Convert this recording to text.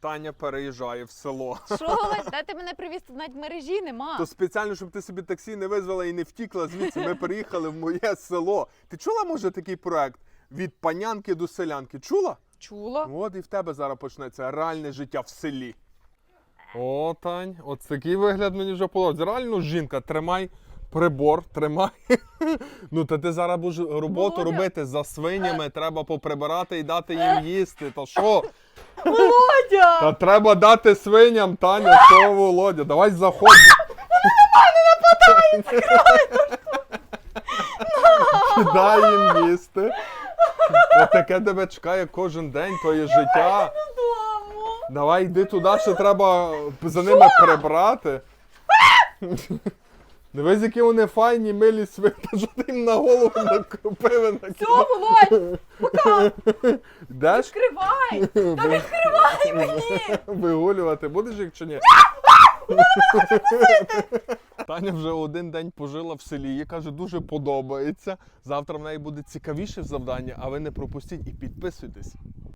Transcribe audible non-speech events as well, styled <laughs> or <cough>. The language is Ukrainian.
Таня переїжджає в село. Що, де ти мене привіз? Тут навіть мережі нема. То спеціально, щоб ти собі таксі не визвала і не втікла звідси. Ми переїхали в моє село. Ти чула, може, такий проект? Від панянки до селянки. Чула? Чула. От і в тебе зараз почнеться реальне життя в селі. О, Тань, от такий вигляд мені вже подобається. Реально, жінка, тримай прибор, тримай. <laughs> ну, та ти зараз будеш роботу робити за свинями, треба поприбирати і дати їм їсти. Та що? Володя! Та треба дати свиням, Таня, що Володя. Давай заходь. Дай їм їсти. Отаке тебе чекає кожен день, то є життя. Давай йди туди, що треба за ними прибрати. Дивись, які вони файні, милі свита, що ти їм на голову накропив. Все, Володь, Йдеш відкривай! <laughs> Та відкривай мені! вигулювати будеш їх чи ні? Таня вже один день пожила в селі, їй каже, дуже подобається. Завтра в неї буде цікавіше завдання, а ви не пропустіть і підписуйтесь.